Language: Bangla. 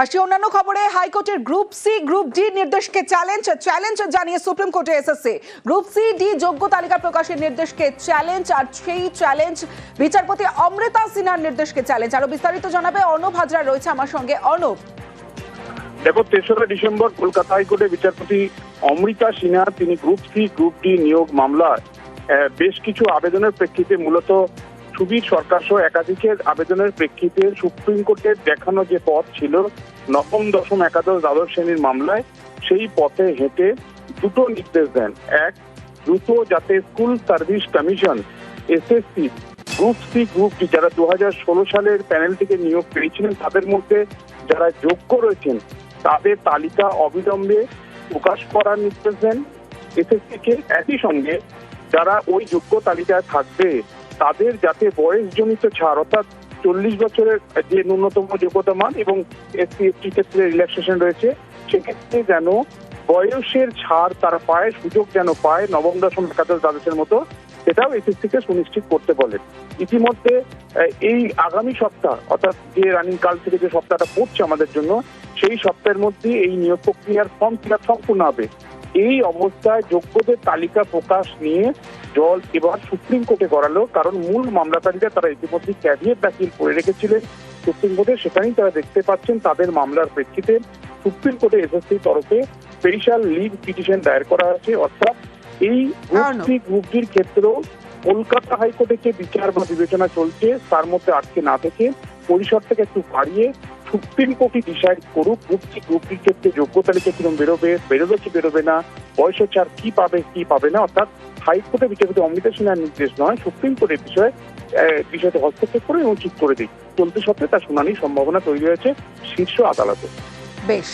আসছি অন্যান্য খবরে হাইকোর্টের গ্রুপ সি গ্রুপ ডি নির্দেশকে চ্যালেঞ্জ চ্যালেঞ্জ জানিয়ে সুপ্রিম কোর্টে এসেছে। গ্রুপ সি ডি যোগ্য তালিকা প্রকাশের নির্দেশকে চ্যালেঞ্জ আর সেই চ্যালেঞ্জ বিচারপতি অমৃতা সিনহার নির্দেশকে চ্যালেঞ্জ আরও বিস্তারিত জানাবে অর্ণব হাজরা রয়েছে আমার সঙ্গে। অর্ণব। দেখো তেসরা ডিসেম্বর কলকাতা হাইকোর্টে বিচারপতি অমৃতা সিনহা তিনি গ্রুপ সি গ্রুপ ডি নিয়োগ মামলার আহ, বেশ কিছু আবেদনের প্রেক্ষিতে মূলত সুবীর সরকার সহ একাধিকের আবেদনের প্রেক্ষিতে সুপ্রিম কোর্টের দেখানো যে পথ ছিল নবম, দশম, একাদশ, দ্বাদশ শ্রেণির মামলায়, সেই পথে হেঁটে দুটো নির্দেশ দেন। এক, দ্রুত যাতে school service commission, SSC, group C, group D যারা দু হাজার ষোলো সালের প্যানেল থেকে নিয়োগ পেয়েছিলেন, তাদের মধ্যে যারা যোগ্য রয়েছেন, তাদের তালিকা অবিলম্বে প্রকাশ করার নির্দেশ দেন। এসএসসি কে একই সঙ্গে যারা ওই যোগ্য তালিকায় থাকবে তাদের যাতে বয়সজনিত ছাড়, অর্থাৎ চল্লিশ বছরের যে ন্যূনতম যোগ্যতা মান এবং এসসি এসটি ক্ষেত্রে রিল্যাক্সেশন রয়েছে, সেক্ষেত্রে যেন বয়সের ছাড় তারা পায়, সুযোগ যেন পায় নবম, দশম, একাদশ দ্বাদশের মতো, সেটাও এসএসসি কে সুনিশ্চিত করতে বলেন ইতিমধ্যে এই আগামী সপ্তাহ, অর্থাৎ যে রানিং কাল থেকে যে সপ্তাহটা পড়ছে আমাদের জন্য, সেই সপ্তাহের মধ্যে এই নিয়োগ প্রক্রিয়ার ফর্ম ফিল সম্পূর্ণ হবে। এই অবস্থায় যোগ্যদের তালিকা প্রকাশ নিয়ে জল এবার সুপ্রিম কোর্টে গড়ালো কারণ মূল মামলাকারীরা তারা ইতিমধ্যে ক্যাভিয়েট দাখিল করে রেখেছিলেন সুপ্রিম কোর্টে সেখানেই তারা দেখতে পাচ্ছেন তাদের মামলার প্রেক্ষিতে সুপ্রিম কোর্টে এসএসসি তরফে স্পেশাল লিভ পিটিশন দায়ের করা হয়েছে অর্থাৎ এই গ্রুপ আর্নব। সি গ্রুপ ডির ক্ষেত্রেও কলকাতা হাইকোর্টে যে বিচার বা বিবেচনা চলছে তার মধ্যে আটকে না থেকে পরিসর থেকে একটু বাড়িয়ে সুপ্রিম কোর্টই ডিসাইড করুক গ্রুপ সি গ্রুপ ডির ক্ষেত্রে যোগ্যতা লিখে কীরকম বেরোবে বেরোবে কি বেরোবে না, বয়স চার কি পাবে কি পাবে না, অর্থাৎ হাইকোর্টে বিচারপতি অমৃতা সিনহার নির্দেশ নয়, সুপ্রিম কোর্টের বিষয়ে বিষয়টি হস্তক্ষেপ করে এবং ঠিক করে দিই চলতি সপ্তাহে তার শুনানির সম্ভাবনা তৈরি হয়েছে শীর্ষ আদালতে। বেশ।